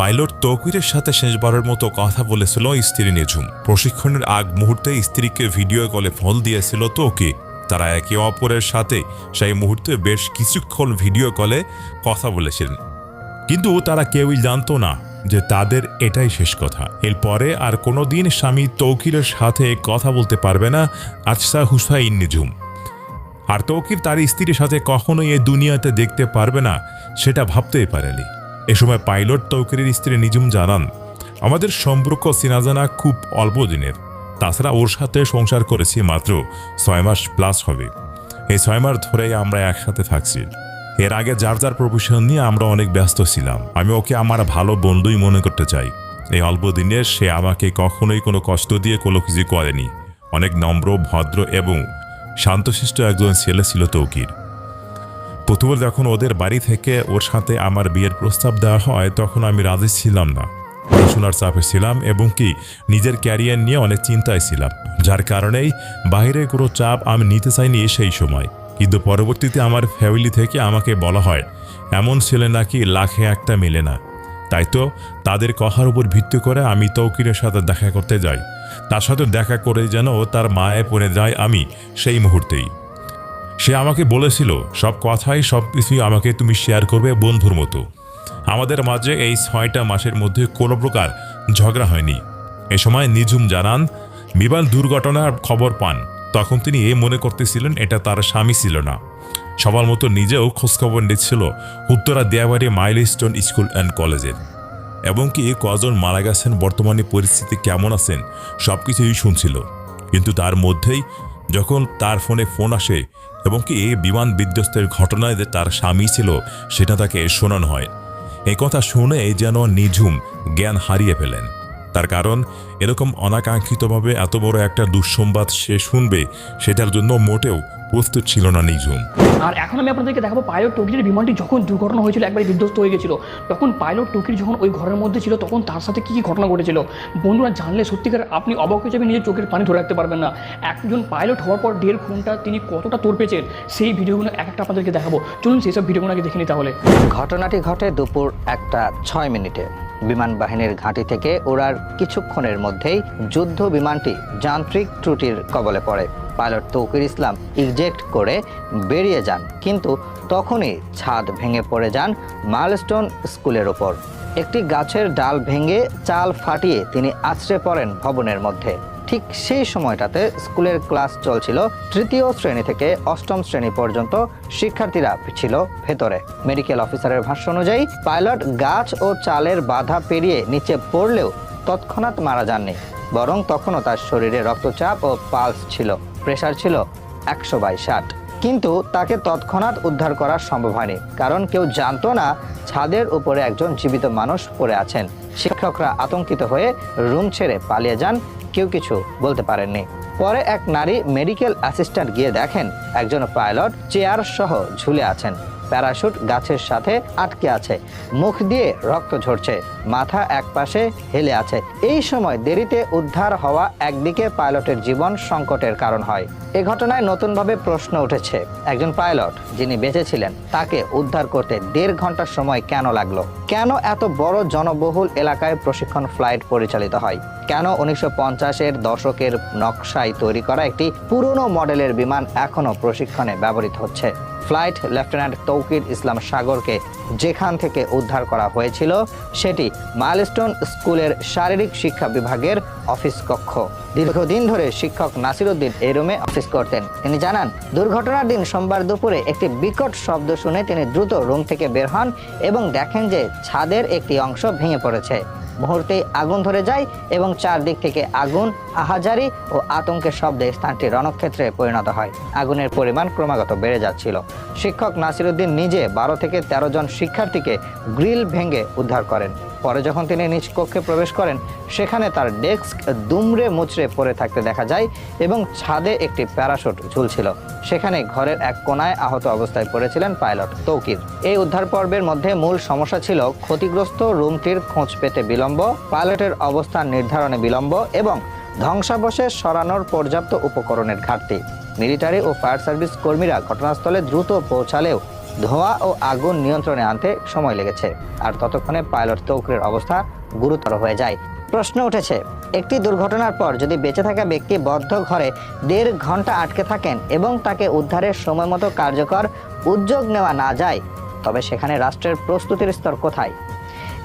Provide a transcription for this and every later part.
Pilot তৌকিরের সাথে শেষবারের মতো কথা বলেছিল স্ত্রী নিঝুম। প্রশিক্ষণের আগ মুহূর্তে স্ত্রীকে ভিডিও কলে ফল দিয়েছিল তৌকি। তারা একে অপরের সাথে সেই মুহূর্তে বেশ কিছুক্ষণ ভিডিও কলে কথা বলেছিলেন। কিন্তু তারা কেউই জানতো না যে তাদের এটাই শেষ কথা। এরপরে আর কোনোদিন স্বামী তৌকিরের সাথে কথা বলতে পারবে না আজসা হুসাইন নিঝুম। আর তৌকির তার স্ত্রীর সাথে কখনোই এই দুনিয়াতে দেখতে পারবে না, সেটা ভাবতেই পারেনি। এ সময় পাইলট তৌকিরের স্ত্রী নিজুম জানান, আমাদের সম্পর্ক সিনাজানা খুব অল্প দিনের। তাছাড়া ওর সাথে সংসার করেছি মাত্র ছয় মাস প্লাস হবে। এই ছয় মাস ধরেই আমরা একসাথে থাকছি। এর আগে যার যার প্রফেশন নিয়ে আমরা অনেক ব্যস্ত ছিলাম। আমি ওকে আমার ভালো বন্ধুই মনে করতে চাই। এই অল্প দিনে সে আমাকে কখনোই কোনো কষ্ট দিয়ে কোনো কিছু করেনি। অনেক নম্র, ভদ্র এবং শান্তশিষ্ট একজন ছেলে ছিল তৌকির। প্রথমে যখন ওদের বাড়ি থেকে ওর সাথে আমার বিয়ের প্রস্তাব দেওয়া হয়, তখন আমি রাজি ছিলাম না। পড়াশোনার চাপে ছিলাম এবং কি, নিজের ক্যারিয়ার নিয়ে অনেক চিন্তায় ছিলাম। যার কারণেই বাইরে কোনো চাপ আমি নিতে চাইনি সেই সময়। কিন্তু পরবর্তীতে আমার ফ্যামিলি থেকে আমাকে বলা হয়, এমন ছেলে নাকি লাখে একটা মেলে না। তাই তো তাদের কথার উপর ভিত্তি করে আমি তৌকিরের সাথে দেখা করতে যাই। তার সাথে দেখা করে যেন তার মায়ে পড়ে যায় আমি সেই মুহূর্তেই। সে আমাকে বলেছিল, সব কথাই, সব কিছুই আমাকে তুমি শেয়ার করবে বন্ধুর মতো। আমাদের মাঝে এই ছয়টা মাসের মধ্যে কোনো প্রকার ঝগড়া হয়নি। এ সময় নিঝুম জানান বিমান দুর্ঘটনার খবর পান। তখন তিনি এ মনে করতেছিলেন, এটা তার স্বামী ছিল না। সবার মতো নিজেও খোঁজখবর নিচ্ছিল Uttara Diabari mile Milestone school and কলেজের। এবং কি কজন মারা গেছেন, বর্তমানে পরিস্থিতি কেমন আছেন সব কিছুই শুনছিল। কিন্তু তার মধ্যেই যখন তার ফোনে ফোন আসে এবং কি বিমান বিধ্বস্তের ঘটনায় যে তার স্বামী ছিল, সেটা তাকে শোনানো হয়। এই কথা শুনে যেন নিঝুম জ্ঞান হারিয়ে ফেলেন। তার কারণ এরকম অনাকাঙ্ক্ষিতভাবে এত বড় একটা দুঃসংবাদ সে শুনবে সেটার জন্য মোটেও প্রস্তুত ছিল না নিঝুম। আর এখন আমি আপনাদেরকে দেখাবো পাইলট টুকির বিমানটি যখন দুর্ঘটনা হয়েছিল একবারে বিধ্বস্ত হয়ে গেছিল। তখন পাইলট টুকির যখন ওই ঘরের মধ্যে ছিল তখন তার সাথে কী কী ঘটনা ঘটেছিল? বন্ধুরা জানলে সত্যিকার আপনি অবাক হয়ে যাবেন নিজের চোখের পানি ধরে রাখতে পারবেন না। একজন পাইলট হওয়ার পর দেড় ঘণ্টা তিনি কতটা তোর পেয়েছেন সেই ভিডিওগুলো এক একটা আপনাদেরকে দেখাবো। চলুন সেই সব ভিডিওগুলো আগে দেখে নিই তাহলে। ঘটনাটি ঘটে দুপুর একটা ছয় মিনিটে। বিমান বাহিনীর ঘাঁটি থেকে ওড়ার কিছুক্ষণের মধ্যেই যুদ্ধ বিমানটি যান্ত্রিক ত্রুটির কবলে পড়ে। পাইলট তৌকির ইসলাম ইজেক্ট করে বেরিয়ে যান, কিন্তু তখনই ছাদ ভেঙে পড়ে যান মাইলস্টোন স্কুলের ওপর। একটি গাছের ডাল ভেঙে চাল ফাটিয়ে তিনি আছড়ে পড়েন ভবনের মধ্যে। ঠিক সেই সময়টাতে স্কুলের ক্লাস চলছিল তৃতীয় শ্রেণি থেকে অষ্টম শ্রেণি পর্যন্ত শিক্ষার্থীরা ছিল ভেতরে। মেডিকেল অফিসারের ভাষ্য অনুযায়ী পাইলট গাছ ও চালের বাধা পেরিয়ে নিচে পড়লেও তৎক্ষণাৎ মারা যাননি, বরং তখনও তার শরীরে রক্তচাপ ও পালস ছিল, প্রেশার ছিল একশো বাই ষাট। কিন্তু তাকে তৎক্ষণাৎ উদ্ধার করা সম্ভব হয়নি, কারণ কেউ জানতো না ছাদের উপরে একজন জীবিত মানুষ পড়ে আছেন। শিক্ষকরা আতঙ্কিত হয়ে রুম ছেড়ে পালিয়ে যান কেউ কিছু বলতে পারেননি। পরে এক নারী মেডিকেল অ্যাসিস্ট্যান্ট গিয়ে দেখেন একজন পাইলট চেয়ার সহ ঝুলে আছেন। প্যারাশুট গাছের সাথে আটকে আছে। মুখ দিয়ে রক্ত ঝরছে, মাথা একপাশে হেলে আছে। এই সময় দেরিতে উদ্ধার হওয়া একদিকে পাইলটের জীবন সংকটের কারণ হয়। এ ঘটনায় নতুনভাবে প্রশ্ন উঠেছে। একজন পাইলট যিনি বেঁচে ছিলেন তাকে উদ্ধার করতে দেড় ঘণ্টা সময় কেন লাগল? কেন এত বড় জনবহুল এলাকায় প্রশিক্ষণ ফ্লাইট পরিচালিত হয়? কেন উনিশশো পঞ্চাশের দশকের নকশায় তৈরি করা একটি পুরনো মডেলের বিমান এখনও প্রশিক্ষণে ব্যবহৃত হচ্ছে? ফ্লাইট লেফটেন্যান্ট তৌকির ইসলাম সাগরকে যেখান থেকে উদ্ধার করা হয়েছিল, সেটি মাইলস্টোন স্কুলের শারীরিক শিক্ষা বিভাগের অফিস কক্ষ। দীর্ঘদিন ধরে শিক্ষক নাসিরুদ্দিন এই রুমে অফিস করতেন। তিনি জানান, দুর্ঘটনার দিন সোমবার দুপুরে একটি বিকট শব্দ শুনে তিনি দ্রুত রুম থেকে বের হন এবং দেখেন যে ছাদের একটি অংশ ভেঙে পড়েছে। মুহূর্তেই আগুন ধরে যায় এবং চারদিক থেকে আগুন, আহাজারি ও আতঙ্কের শব্দে স্থানটি রণক্ষেত্রে পরিণত হয়। আগুনের পরিমাণ ক্রমাগত বেড়ে যাচ্ছিল। শিক্ষক নাসিরুদ্দিন নিজে বারো থেকে ১৩ জন শিক্ষার্থীকে গ্রিল ভেঙে উদ্ধার করেন। পরে যখন তিনি নিজ কক্ষে প্রবেশ করেন, সেখানে তার ডেস্ক দুমড়ে মুচড়ে পড়ে থাকতে দেখা যায় এবং ছাদে একটি প্যারাশুট ঝুলছিল। সেখানে ঘরের এক কোনায় আহত অবস্থায় পড়েছিলেন পাইলট তৌকির। এই উদ্ধার পর্বের মধ্যে মূল সমস্যা ছিল ক্ষতিগ্রস্ত রুমটির খোঁজ পেতে বিলম্ব, পাইলটের অবস্থান নির্ধারণে বিলম্ব এবং ধ্বংসাবশেষ সরানোর পর্যাপ্ত উপকরণের ঘাটতি। মিলিটারি ও ফায়ার সার্ভিস কর্মীরা ঘটনাস্থলে দ্রুত পৌঁছালেও ধোঁয়া ও আগুন নিয়ন্ত্রণে আনতে সময় লেগেছে। আর ততক্ষণে পাইলট তৌকরের অবস্থা গুরুতর হয়ে যায়। প্রশ্ন উঠেছে, একটি দুর্ঘটনার পর যদি বেঁচে থাকা ব্যক্তি বদ্ধ ঘরে দেড় ঘণ্টা আটকে থাকেন এবং তাকে উদ্ধারের সময় মতো কার্যকর উদ্যোগ নেওয়া না যায়, তবে সেখানে রাষ্ট্রের প্রস্তুতির স্তর কোথায়?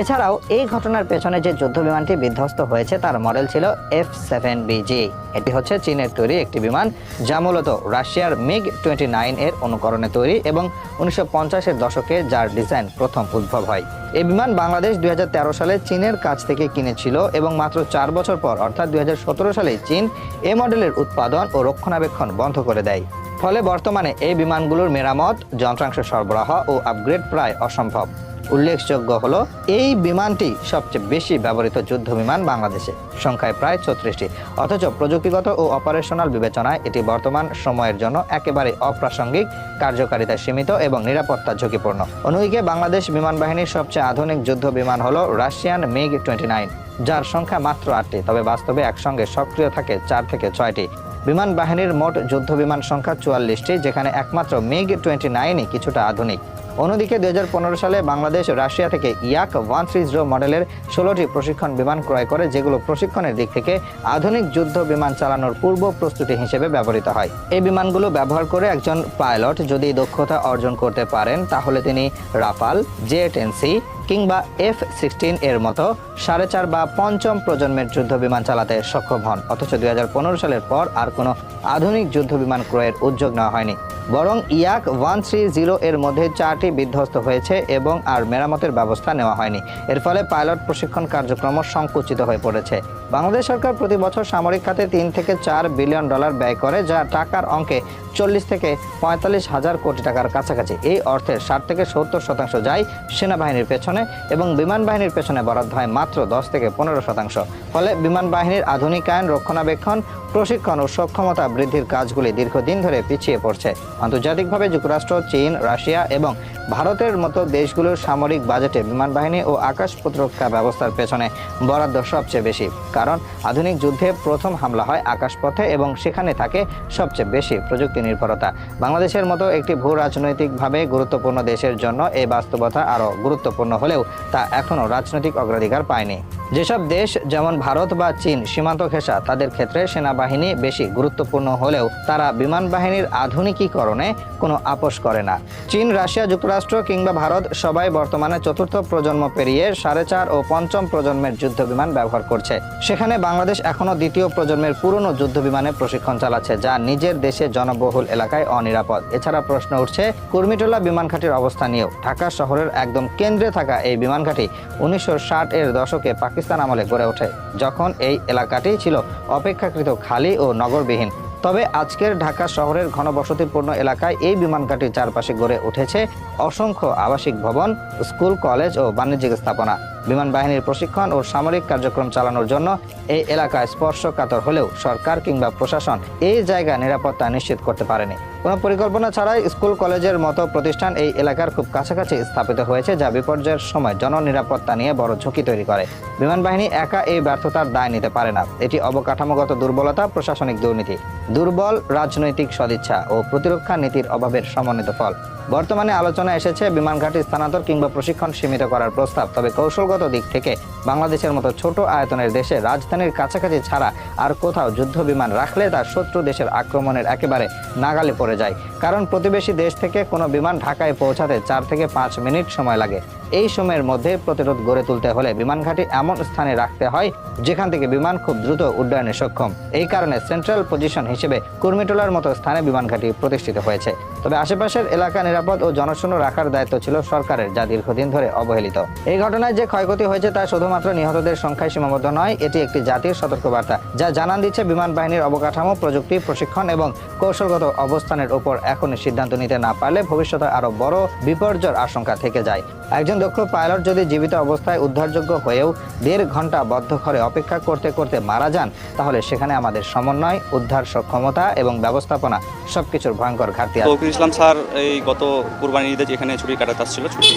এছাড়াও, এই ঘটনার পেছনে যে যুদ্ধ বিমানটি বিধ্বস্ত হয়েছে, তার মডেল ছিল এফ সেভেন বিজি এটি হচ্ছে চীনের তৈরি একটি বিমান, যা মূলত রাশিয়ার মিগ টোয়েন্টি নাইন এর অনুকরণে তৈরি এবং উনিশশো পঞ্চাশের দশকে যার ডিজাইন প্রথম উদ্ভব হয়। এই বিমান বাংলাদেশ দুই হাজার তেরো সালে চীনের কাছ থেকে কিনেছিল এবং মাত্র চার বছর পর, অর্থাৎ দু হাজার সতেরো সালে চীন এ মডেলের উৎপাদন ও রক্ষণাবেক্ষণ বন্ধ করে দেয়। ফলে বর্তমানে এই বিমানগুলোর মেরামত, যন্ত্রাংশ সরবরাহ ও আপগ্রেড প্রায় অসম্ভব। উল্লেখযোগ্য হলো, এই বিমানটি সবচেয়ে বেশি ব্যবহৃত যুদ্ধ বিমান বাংলাদেশে। সংখ্যায় প্রায় ছত্রিশটি। অথচ প্রযুক্তিগত ও অপারেশনাল বিবেচনায় এটি বর্তমান সময়ের জন্য একেবারে অপ্রাসঙ্গিক, কার্যকারিতা সীমিত এবং নিরাপত্তা ঝুঁকিপূর্ণ। অন্যদিকে বাংলাদেশ বিমান বাহিনীর সবচেয়ে আধুনিক যুদ্ধ বিমান হলো রাশিয়ান মিগ টোয়েন্টি নাইন, যার সংখ্যা মাত্র আটটি, তবে বাস্তবে একসঙ্গে সক্রিয় থাকে চার থেকে ছয়টি। বিমান বাহিনীর মোট যুদ্ধ বিমান সংখ্যা চুয়াল্লিশটি, যেখানে একমাত্র মিগ টোয়েন্টি নাইনই কিছুটা আধুনিক। অন্যদিকে দুই হাজার পনেরো সালে বাংলাদেশ রাশিয়া থেকে ইয়াক ওয়ান থ্রি জিরো মডেলের ষোলোটি প্রশিক্ষণ বিমান ক্রয় করে, যেগুলো প্রশিক্ষণের দিক থেকে আধুনিক যুদ্ধ বিমান চালানোর পূর্ব প্রস্তুতি হিসেবে ব্যবহৃত হয়। এই বিমানগুলো ব্যবহার করে একজন পাইলট যদি দক্ষতা অর্জন করতে পারেন, তাহলে তিনি রাফাল, জে টেন সি কিংবা এফ সিক্সটিন এর মতো সাড়ে চার বা পঞ্চম প্রজন্মের যুদ্ধ বিমান চালাতে সক্ষম হন। অথচ দুই হাজার পনেরো সালের পর আর কোনো আধুনিক যুদ্ধ বিমান ক্রয়ের উদ্যোগ নেওয়া হয়নি। বরং ইয়াক ওয়ান থ্রি জিরো এর মধ্যে চারটি বিধ্বস্ত হয়েছে এবং আর মেরামতের ব্যবস্থা নেওয়া হয়নি। এর ফলে পাইলট প্রশিক্ষণ কার্যক্রম সংকুচিত হয়ে পড়েছে। বাংলাদেশ সরকার প্রতি বছর সামরিক খাতে তিন থেকে চার বিলিয়ন ডলার ব্যয় করে, যা টাকার অঙ্কে চল্লিশ থেকে পঁয়তাল্লিশ হাজার কোটি টাকার কাছাকাছি। এই অর্থের ষাট থেকে সত্তর শতাংশ যায় সেনাবাহিনীর পেছনে এবং বিমান বাহিনীর পেছনে বরাদ্দ হয় মাত্র দশ থেকে পনেরো শতাংশ। ফলে বিমান বাহিনীর আধুনিকায়ন, রক্ষণাবেক্ষণ, প্রশিক্ষণ ও সক্ষমতা বৃদ্ধির কাজগুলি দীর্ঘদিন ধরে পিছিয়ে পড়ছে। আন্তর্জাতিকভাবে যুক্তরাষ্ট্র, চীন, রাশিয়া এবং ভারতের মতো দেশগুলোর সামরিক বাজেটে বিমান বাহিনী ও আকাশ প্রতিরক্ষা ব্যবস্থার পেছনে বরাদ্দ সবচেয়ে বেশি। কারণ আধুনিক যুদ্ধে প্রথম হামলা হয় আকাশপথে এবং সেখানে থাকে সবচেয়ে বেশি প্রযুক্তি নির্ভরতা। বাংলাদেশের মতো একটি ভূ রাজনৈতিকভাবে গুরুত্বপূর্ণ দেশের জন্য এই বাস্তবতা আরও গুরুত্বপূর্ণ হলেও তা এখনও রাজনৈতিক অগ্রাধিকার পায়নি। যেসব দেশ, যেমন ভারত বা চীন, সীমান্ত ঘেঁষা, তাদের ক্ষেত্রে সেনাবাহিনী বেশি গুরুত্বপূর্ণ হলেও তারা বিমান বাহিনীর আধুনিকীকরণে কোনো আপোষ করে না। চীন, রাশিয়া যুক্তরাষ্ট্র কিংবা ভারত সবাই বর্তমানে চতুর্থ প্রজন্ম পেরিয়ে সাড়ে চার ও পঞ্চম প্রজন্মের যুদ্ধ বিমান ব্যবহার করছে। সেখানে বাংলাদেশ এখনও দ্বিতীয় প্রজন্মের পুরনো যুদ্ধ বিমানে প্রশিক্ষণ চালাচ্ছে, যা নিজের দেশে জনবহুল এলাকায় অনিরাপদ। এছাড়া প্রশ্ন উঠছে, কুর্মিটোলা বিমান ঘাঁটির অবস্থা নিয়েও ঢাকা শহরের একদম কেন্দ্রে থাকা এই বিমান ঘাঁটি উনিশশো এর দশকে পাকিস্তান আমলে গড়ে ওঠে, যখন এই এলাকাটি ছিল অপেক্ষাকৃত খালি ও নগরবিহীন। তবে আজকের ঢাকা শহরের ঘনবসতিপূর্ণ এলাকায় এই বিমানঘাটির চারপাশে গড়ে উঠেছে অসংখ্য আবাসিক ভবন, স্কুল, কলেজ ও বাণিজ্যিক স্থাপনা। বিমান বাহিনীর প্রশিক্ষণ ও সামরিক কার্যক্রম চালানোর জন্য এই এলাকায় স্পর্শকাতর হলেও সরকার কিংবা প্রশাসন এই জায়গায় নিরাপত্তা নিশ্চিত করতে পারেনি। কোনো পরিকল্পনা ছাড়াই স্কুল, কলেজের মতো প্রতিষ্ঠান এই এলাকার খুব কাছাকাছি স্থাপিত হয়েছে যা বিপর্যয়ের সময় জননিরাপত্তা নিয়ে বড় ঝুঁকি তৈরি করে। বিমান বাহিনী একা এই ব্যর্থতার দায় নিতে পারে না। এটি অবকাঠামোগত দুর্বলতা, প্রশাসনিক দুর্নীতি, দুর্বল রাজনৈতিক সদিচ্ছা ও প্রতিরক্ষা নীতির অভাবের সমন্বিত ফল। বর্তমানে আলোচনা এসেছে বিমানঘাটি স্থানান্তর কিংবা প্রশিক্ষণ সীমিত করার প্রস্তাব। তবে কৌশলগত দিক থেকে বাংলাদেশের মতো ছোট আয়তনের দেশে রাজধানীর কাছাকাছি ছাড়া আর কোথাও যুদ্ধ বিমান রাখলে তার শত্রু দেশের আক্রমণের একেবারে নাগালে পড়ে যায়। কারণ প্রতিবেশী দেশ থেকে কোনো বিমান ঢাকায় পৌঁছাতে চার থেকে পাঁচ মিনিট সময় লাগে। এই সময়ের মধ্যে প্রতিরোধ গড়ে তুলতে হলে বিমান ঘাঁটি এমন স্থানে রাখতে হয়, যেখান থেকে বিমান খুব দ্রুত উড্ডয়নে সক্ষম। এই কারণে সেন্ট্রাল পজিশন হিসেবে কুর্মিটোলার মতো স্থানে বিমান ঘাঁটি প্রতিষ্ঠিত হয়েছে। তবে আশেপাশের এলাকা নিরাপদ ও জনশূন্য রাখার দায়িত্ব ছিল সরকারের, যা দীর্ঘদিন ধরে অবহেলিত। এই ঘটনায় যে ক্ষয়ক্ষতি হয়েছে তা শুধুমাত্র নিহতদের সংখ্যায় সীমাবদ্ধ নয়, এটি একটি জাতির সতর্কবার্তা, যা জানান দিচ্ছে বিমান বাহিনীর অবকাঠামো, প্রযুক্তি, প্রশিক্ষণ এবং কৌশলগত অবস্থানের উপর এখনই সিদ্ধান্ত নিতে না পারলে ভবিষ্যতে আরও বড় বিপর্যয়ের আশঙ্কা থেকে যায়। একজন দক্ষ পাইলট যদি জীবিত অবস্থায় উদ্ধারযোগ্য হয়েও দেড় ঘণ্টা বদ্ধ ঘরে অপেক্ষা করতে করতে মারা যান, তাহলে সেখানে আমাদের সমন্বয়, উদ্ধার সক্ষমতা এবং ব্যবস্থাপনা সবকিছুর ভয়ঙ্কর ঘাটতি ইসলাম স্যার, এই গত কুরবানি ঈদে যেখানে ছুটি কাটাতে আসছিল, ছুটি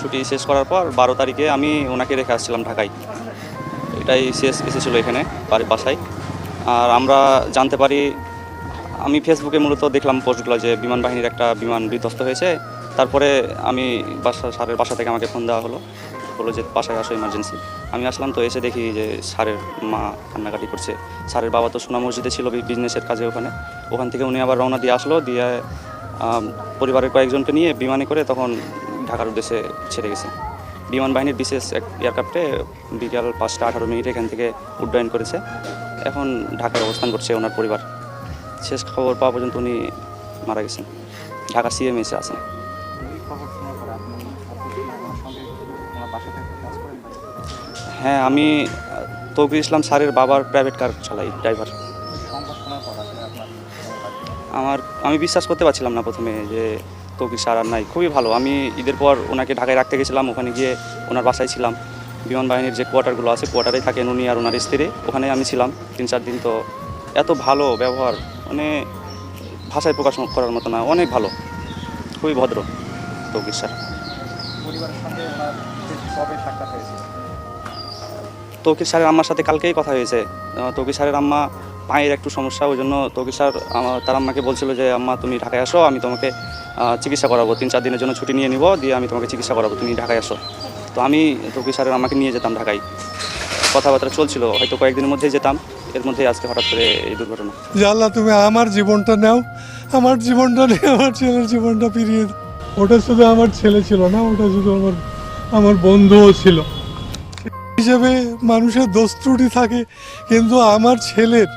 ছুটি শেষ করার পর বারো তারিখে আমি ওনাকে রেখে আসছিলাম ঢাকায়। এটাই শেষ এসেছিল এখানে বাসায়। আর আমরা জানতে পারি, আমি ফেসবুকে মূলত দেখলাম পোস্টগুলো যে বিমান বাহিনীর একটা বিমান বিধ্বস্ত হয়েছে। তারপরে আমি বাসা, স্যারের বাসা থেকে আমাকে ফোন দেওয়া হলো। বলল যে, বাসায় আসো ইমার্জেন্সি আমি আসলাম তো, এসে দেখি যে, স্যারের মা কান্নাকাটি করছে। স্যারের বাবা তো সোনা মসজিদে ছিল বিজনেসের কাজে ওখানে। ওখান থেকে উনি আবার রওনা দিয়ে আসলো, দিয়ে পরিবারের কয়েকজনকে নিয়ে বিমানে করে তখন ঢাকার উদ্দেশ্যে ছেড়ে গেছে। বিমান বাহিনীর বিশেষ এক এয়ারক্রাফটে বিকাল পাঁচটা আঠারো মিনিট এখান থেকে উড্ডয়ন করেছে। এখন ঢাকায় অবস্থান করছে ওনার পরিবার। শেষ খবর পাওয়া পর্যন্ত উনি মারা গেছেন। ঢাকা সিএমএসে আছেন। হ্যাঁ আমি তৌকির ইসলাম স্যারের বাবার প্রাইভেট কার চালাই ড্রাইভার আমার, আমি বিশ্বাস করতে পারছিলাম না প্রথমে যে তৌকির স্যার আর নাই। খুবই ভালো। আমি ঈদের পর ওনাকে ঢাকায় রাখতে গেছিলাম, ওখানে গিয়ে ওনার বাসায় ছিলাম। বিমান বাহিনীর যে কোয়ার্টারগুলো আছে, কোয়ার্টারেই থাকেন উনি আর ওনার স্ত্রী। ওখানে আমি ছিলাম তিন চার দিন। তো এত ভালো ব্যবহার মানে ভাষায় প্রকাশ করার মতো না, অনেক ভালো। খুবই ভদ্র তৌকির স্যার। তৌকির স্যারের আম্মার সাথে কালকেই কথা হয়েছে। তৌকির স্যারের আম্মা পায়ের একটু সমস্যা, ওই জন্য তৌকির স্যার তার আম্মাকে বলছিল যে, আম্মা, তুমি ঢাকায় আসো, আমি তোমাকে চিকিৎসা করাবো। তিন চার দিনের জন্য ছুটি নিয়ে নিব, দিয়ে আমি তোমাকে চিকিৎসা করাবো, তুমি ঢাকায় আসো। তো আমি তৌকির স্যারের আম্মাকে নিয়ে যেতাম ঢাকায়। কথাবার্তা চলছিল, হয়তো কয়েকদিনের মধ্যেই যেতাম, এর মধ্যেই আজকে হঠাৎ করে এই দুর্ঘটনা। আল্লাহ, তুমি আমার জীবনটা নাও, আমার জীবনটা নিয়ে আমার ছেলের জীবনটা ফিরিয়ে ওটা শুধু আমার ছেলে ছিল না, ওটা শুধু আমার আমার বন্ধুও ছিল। হিসেবে মানুষের দোষ ত্রুটি থাকে, কিন্তু আমার ছেলের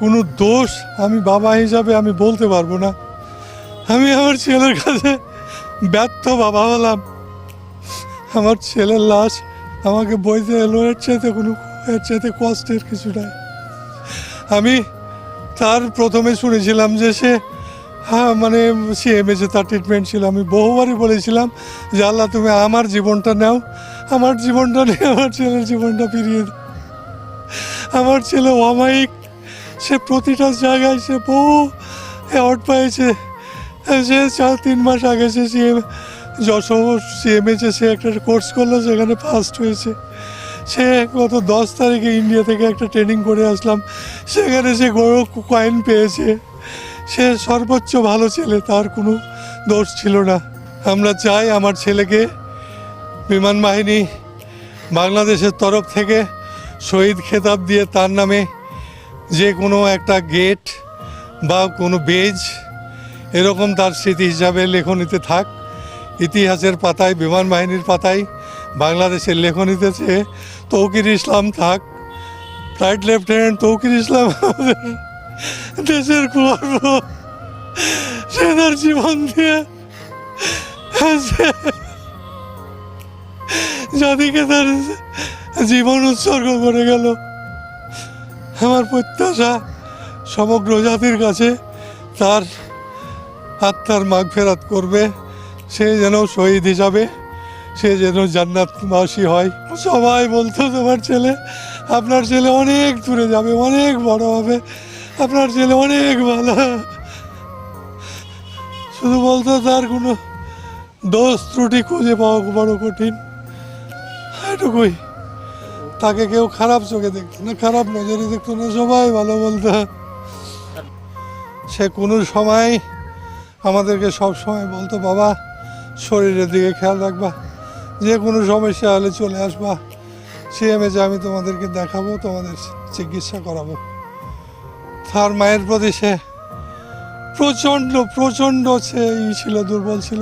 কোনো দোষ আমি বাবা হিসাবে আমি বলতে পারব না। আমি আমার ছেলের কাছে ব্যর্থ বাবা হলাম। আমার ছেলের লাশ আমাকে বইতে এলো, এর চাইতে কোনো, এর চাইতে কষ্টের কিছু নাই। আমি তার প্রথমে শুনেছিলাম যে সে হ্যাঁ মানে সে এমএসে তার ট্রিটমেন্ট ছিল। আমি বহুবারই বলেছিলাম যে, আল্লাহ, তুমি আমার জীবনটা নাও আমার জীবনটা নেই আমার ছেলের জীবনটা ফিরিয়ে দাও আমার ছেলে অমায়িক। সে প্রতিটা জায়গায় সে বহু অ্যাওয়ার্ড পেয়েছে। সে চার, তিন মাস আগে সে সিএম যশোর সিএমএচে সে একটা কোর্স করল, সেখানে ফার্স্ট হয়েছে। সে গত দশ তারিখে ইন্ডিয়া থেকে একটা ট্রেনিং করে আসলাম। সেখানে সে গৌরব কয়েন পেয়েছে। সে সর্বোচ্চ ভালো ছেলে, তার কোনো দোষ ছিল না। আমরা চাই আমার ছেলেকে বিমান বাহিনী বাংলাদেশের তরফ থেকে শহীদ খেতাব দিয়ে তার নামে যে কোনো একটা গেট বা কোনো বেজ, এরকম তার স্মৃতি হিসাবে লেখনীতে থাক। ইতিহাসের পাতায়, বিমান বাহিনীর পাতায়, বাংলাদেশের লেখনীতে সে তৌকির ইসলাম থাক। ফ্লাইট লেফটেন্যান্ট তৌকির ইসলাম, দেশের গর্ব সে তার জীবন দিয়ে। জাতিকে তার জীবন উৎসর্গ করে গেল। আমার প্রত্যাশা সমগ্র জাতির কাছে তার আত্মার মাগ ফেরাত করবে। সে যেন শহীদ হিসাবে, সে যেন জান্নাত জান্নাতবাসী হয়। সবাই বলতো, তোমার ছেলে, আপনার ছেলে অনেক দূরে যাবে, অনেক বড় হবে, আপনার ছেলে অনেক ভালো। শুধু বলতো, তার কোনো দোষ ত্রুটি খুঁজে পাওয়া বড় কঠিন। এটুকুই তাকে কেউ খারাপ চোখে দেখতো না, খারাপ নজরে দেখতো না, সবাই ভালো বলতো। সে কোনো সময় আমাদেরকে সব সময় বলতো, বাবা, শরীরের দিকে খেয়াল রাখবা। যে কোনো সমস্যা হলে চলে আসবা। সিএমএসে আমি তোমাদেরকে দেখাবো, তোমাদের চিকিৎসা করাবো। তার মায়ের প্রতি সে প্রচণ্ড প্রচণ্ড সে ই ছিল, দুর্বল ছিল।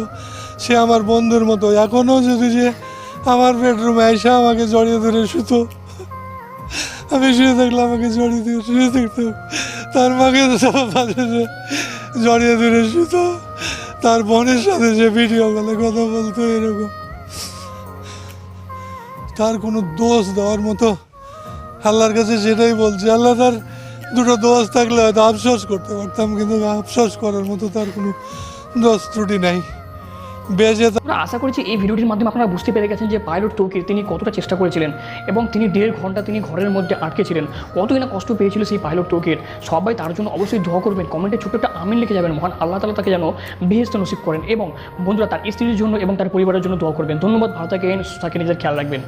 সে আমার বন্ধুর মতো। এখনও যদি যে আমার বেডরুমে এসে আমাকে জড়িয়ে ধরে শুতো। আমি শুয়ে থাকলে আমাকে জড়িয়ে দিয়ে শুয়ে থাকতো। তার মাকে জড়িয়ে ধরে শুতো। তার বোনের সাথে সে ভিডিও কলে কথা বলতো এরকম। তার কোনো দোষ দেওয়ার মতো আল্লাহর কাছে সেটাই বলছে। আল্লাহ তার দুটো দোষ থাকলে হয়তো আফসোস করতে পারতাম, কিন্তু আফসোস করার মতো তার কোনো দোষ ত্রুটি নাই। বেজে আমরা আশা করছি এই ভিডিওটির মাধ্যমে আপনারা বুঝতে পেরে গেছেন যে পাইলট তৌকির তিনি কতটা চেষ্টা করেছিলেন এবং তিনি দেড় ঘণ্টা তিনি ঘরের মধ্যে আটকে ছিলেন। কতই না কষ্ট পেয়েছিল সেই পাইলট তৌকির। সবাই তার জন্য অবশ্যই দোয়া করবেন। কমেন্টে ছোট্ট একটা আমিন লিখে যাবেন। মহান আল্লাহ তালা তাকে যেন বেহেস্ত নসিব করেন। এবং বন্ধুরা, তার স্ত্রীর জন্য এবং তার পরিবারের জন্য দোয়া করবেন। ধন্যবাদ। ভালো থাকেন, সুস্থ নিজের খেয়াল রাখবেন।